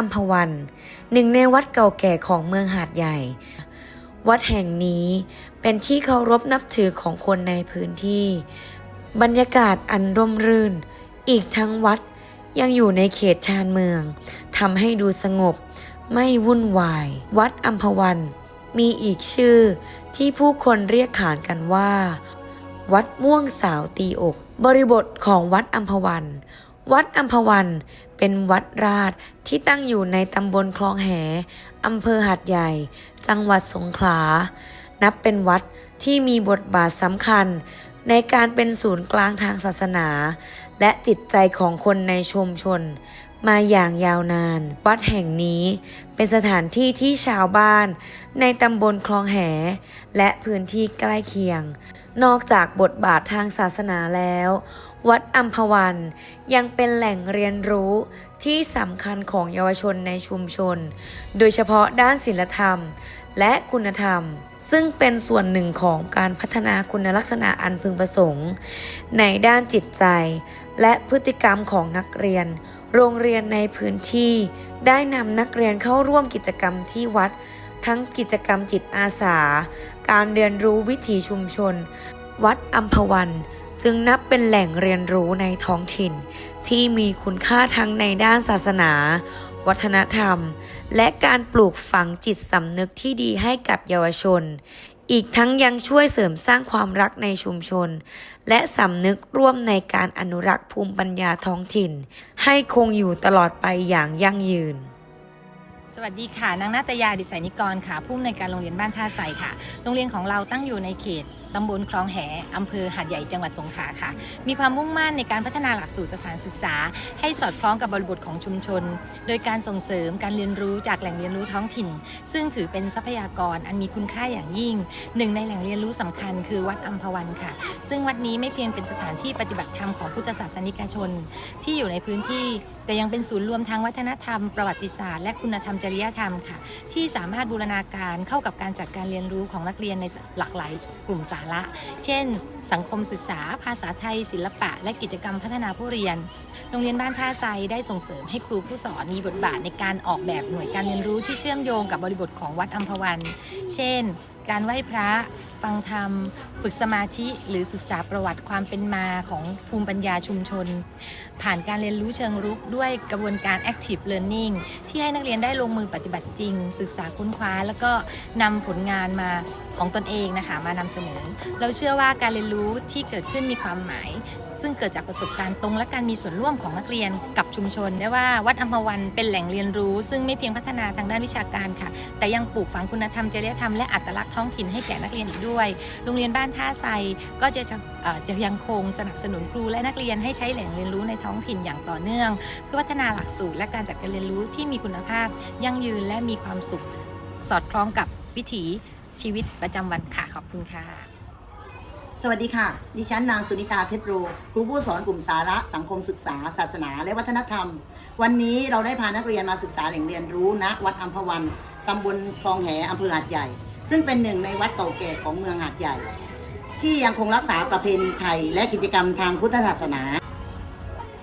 อัมพวัน หนึ่งในวัดเก่าแก่ของเมืองหาดใหญ่ วัดแห่งนี้เป็นที่เคารพนับถือของคนในพื้นที่ บรรยากาศอันร่มรื่น อีกทั้งวัดยังอยู่ในเขตชานเมืองทำให้ดูสงบ ไม่วุ่นวาย วัดอัมพวัน มีอีกชื่อที่ผู้คนเรียกขานกันว่า วัดม่วงสาวตีอก บริบทของวัดอัมพวัน วัดอัมพวัน เป็นวัดราชที่ตั้งอยู่ในตำบลคลองแหอำเภอหัดใหญ่ จังหวัดสงขลา นับเป็นวัดที่มีบทบาทสำคัญ ในการเป็นศูนย์กลางทางศาสนา และจิตใจของคนในชุมชน มาอย่างยาวนาน วัดแห่งนี้เป็นสถานที่ที่ชาวบ้านในตำบลคลองแห และพื้นที่ใกล้เคียง นอกจากบทบาททางศาสนาแล้ว วัดอัมพวันยังเป็นแหล่งเรียนรู้ที่สำคัญของเยาวชนในชุมชน โดยเฉพาะด้านศิลธรรมและคุณธรรม ซึ่งเป็นส่วนหนึ่งของการพัฒนาคุณลักษณะอันพึงประสงค์ ในด้านจิตใจและพฤติกรรมของนักเรียน โรงเรียนในพื้นที่ ได้นำนักเรียนเข้าร่วมกิจกรรมที่วัด ทั้งกิจกรรมจิตอาสา การเรียนรู้วิถีชุมชน วัดอัมพวัน จึงนับเป็นแหล่งเรียนรู้ในท้องถิ่น ที่มีคุณค่าทั้งในด้านศาสนา วัฒนธรรม และการปลูกฝังจิตสำนึกที่ดีให้กับเยาวชน อีกทั้งยังช่วยเสริมสร้างความรักในชุมชน และสำนึกร่วมในการอนุรักษ์ภูมิปัญญาท้องถิ่น ให้คงอยู่ตลอดไปอย่างยั่งยืนสวัสดีค่ะ นางนาตยาดิสัยนิกรค่ะ ผู้อำนวยการโรงเรียนบ้านท่าใสค่ะ โรงเรียนของเราตั้งอยู่ในเขต ตำบลคลองแหอำเภอหาดใหญ่จังหวัดสงขลาค่ะ มีความมุ่งมั่นในการพัฒนาหลักสูตรสถานศึกษา ให้สอดคล้องกับบริบทของชุมชน โดยการส่งเสริมการเรียนรู้จากแหล่งเรียนรู้ท้องถิ่น ซึ่งถือเป็นทรัพยากรอันมีคุณค่าอย่างยิ่ง หนึ่งในแหล่งเรียนรู้สำคัญคือวัดอัมพวันค่ะ ซึ่งวัดนี้ไม่เพียงเป็นสถานที่ปฏิบัติธรรมของพุทธศาสนิกชน ที่อยู่ในพื้นที่ แต่ยังเป็นศูนย์รวมทางวัฒนธรรม ประวัติศาสตร์และคุณธรรมจริยธรรมค่ะ ที่สามารถบูรณาการเข้ากับการจัดการเรียนรู้ของนักเรียนในหลากหลายกลุ่มสาระ เช่น สังคมศึกษา ภาษาไทย ศิลปะ และกิจกรรมพัฒนาผู้เรียน โรงเรียนบ้านท่าไซได้ส่งเสริมให้ครูผู้สอนมีบทบาทในการออกแบบหน่วยการเรียนรู้ที่เชื่อมโยงกับบริบทของวัดอัมพวัน เช่นการไหว้พระฟังธรรม ฝึกสมาธิหรือศึกษาประวัติความเป็นมาของภูมิปัญญาชุมชน ผ่านการเรียนรู้เชิงรุกด้วยกระบวนการ active learning ที่ให้นักเรียนได้ลงมือปฏิบัติจริง ศึกษาค้นคว้า แล้วก็นำผลงานมาของตนเองนะคะมานำเสนอ เราเชื่อว่าการเรียนรู้ที่เกิดขึ้นมีความหมาย ซึ่งเกิดจากประสบการณ์ตรงและการมีส่วนร่วมของนักเรียนกับชุมชนได้ว่าวัดอัมพวันเป็นแหล่งเรียนรู้ ซึ่งไม่เพียงพัฒนาทางด้านวิชาการค่ะ แต่ยังปลูกฝังคุณธรรมจริยธรรมและอัตลักษณ์ท้องถิ่นให้แก่นักเรียนอีกด้วย โรงเรียนบ้านท่าไซก็จะจะจะยังคงสนับสนุนครูและนักเรียนให้ใช้แหล่งเรียนรู้ในท้องถิ่นอย่างต่อเนื่อง เพื่อพัฒนาหลักสูตรและการจัดการเรียนรู้ที่มีคุณภาพ ยั่งยืนและมีความสุข สอดคล้องกับวิถีชีวิตประจำวันค่ะขอบคุณค่ะ สวัสดีค่ะ ดิฉันนางสุนิตาเพชรโร ครูผู้สอนกลุ่มสาระสังคมศึกษา ศาสนา และวัฒนธรรม วันนี้เราได้พานักเรียนมาศึกษาแหล่งเรียนรู้ณวัดอัมพวันตำบลคลองแหอำเภอหาดใหญ่ ซึ่งเป็นหนึ่งในวัดเก่าแก่ของเมืองหาดใหญ่ ที่ยังคงรักษาประเพณีไทย และกิจกรรมทางพุทธศาสนา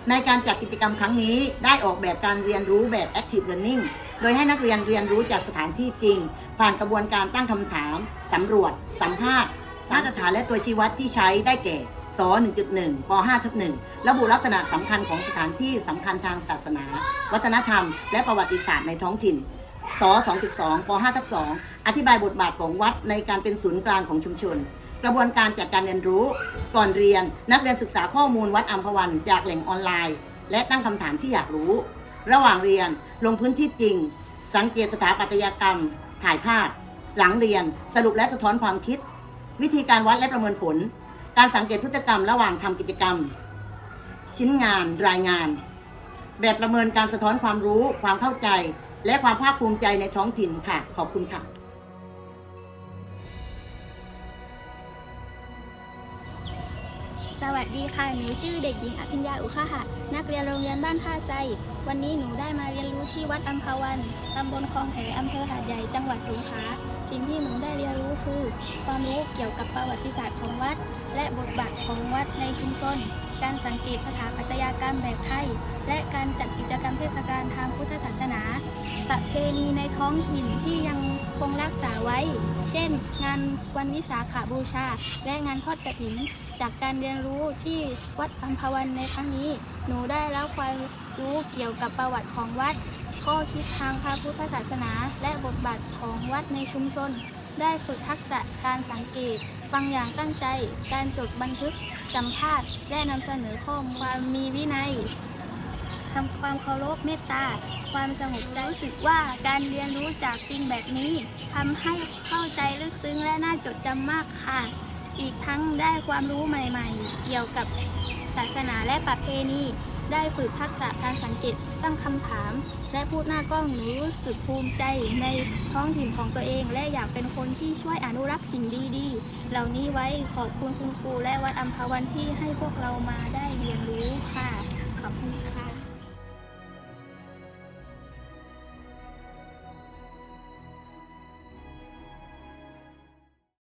ในการจัดกิจกรรมครั้งนี้ได้ออกแบบการเรียนรู้แบบ active learning โดยให้นักเรียนเรียนรู้จากสถานที่จริง ผ่านกระบวนการตั้งคำถามสำรวจ สัมภาษณ์ มาตรฐานและตัวชี้วัดที่ใช้ได้แก่ส1.1ป5ทับ1ระบุลักษณะสำคัญของสถานที่สำคัญทางศาสนา วัฒนธรรม และประวัติศาสตร์ในท้องถิ่นส2.2ป5ทับ2อธิบายบทบาทของวัดในการเป็นศูนย์กลางของชุมชน กระบวนการจัดการเรียนรู้ ก่อนเรียน นักเรียนศึกษาข้อมูลวัดอัมพวัน จากแหล่งออนไลน์ และตั้งคำถามที่อยากรู้ ระหว่างเรียนลงพื้นที่จริง สังเกตสถาปัตยกรรม ถ่ายภาพ หลังเรียนสรุปและสะท้อนความคิด วิธีการวัดและประเมินผล การสังเกตพฤติกรรมระหว่างทำกิจกรรม ชิ้นงานรายงาน แบบประเมินการสะท้อนความรู้ ความเข้าใจ และความภาคภูมิใจในท้องถิ่นค่ะ ขอบคุณค่ะสวัสดีค่ะ หนูชื่อเด็กหญิงอภิญญาอุคหัตนักเรียนโรงเรียนบ้านท่าไซ วันนี้หนูได้มาเรียนรู้ที่วัดอัมพวัน ตำบลคลองแหอำเภอหาดใหญ่ จังหวัดสงขลา สิ่งที่หนูได้เรียนรู้คือ ความรู้เกี่ยวกับประวัติศาสตร์ของวัด และบทบาทของวัดในชุมชน การสังเกตสถาปัตยกรรมแบบไทย และการจัดกิจกรรมเทศกาลทางพุทธศาสนา ประเพณีในท้องถิ่นที่ยังคงรักษาไว้ เช่น งานวันวิสาขาบูชา และงานทอดกฐิน จากการเรียนรู้ที่วัดอัมพวันในครั้งนี้ หนูได้รับความรู้เกี่ยวกับประวัติของวัดข้อคิดทางพระพุทธศาสนา และบทบาทของวัดในชุมชน ได้ฝึกทักษะการสังเกต ฟังอย่างตั้งใจ การจดบันทึกสัมภาษณ์และนำเสนอข้อมูลความมีวินัยทำความเคารพเมตตา ความสงบใจรู้สึกว่าการเรียนรู้จากจริงแบบนี้ทำให้เข้าใจลึกซึ้งและน่าจดจำมากค่ะ อีกทั้งได้ความรู้ใหม่ๆ เกี่ยวกับศาสนาและประเพณี ได้ฝึกทักษะการสังเกตตั้งคำถาม และพูดหน้ากล้องหนูรู้สึกภูมิใจในท้องถิ่นของตัวเอง และอยากเป็นคนที่ช่วยอนุรักษ์สิ่งดีๆ เหล่านี้ไว้ขอบคุณคุณครูและวัดอัมพวันที่ให้พวกเรามาได้เรียนรู้ค่ะ ขอบคุณค่ะ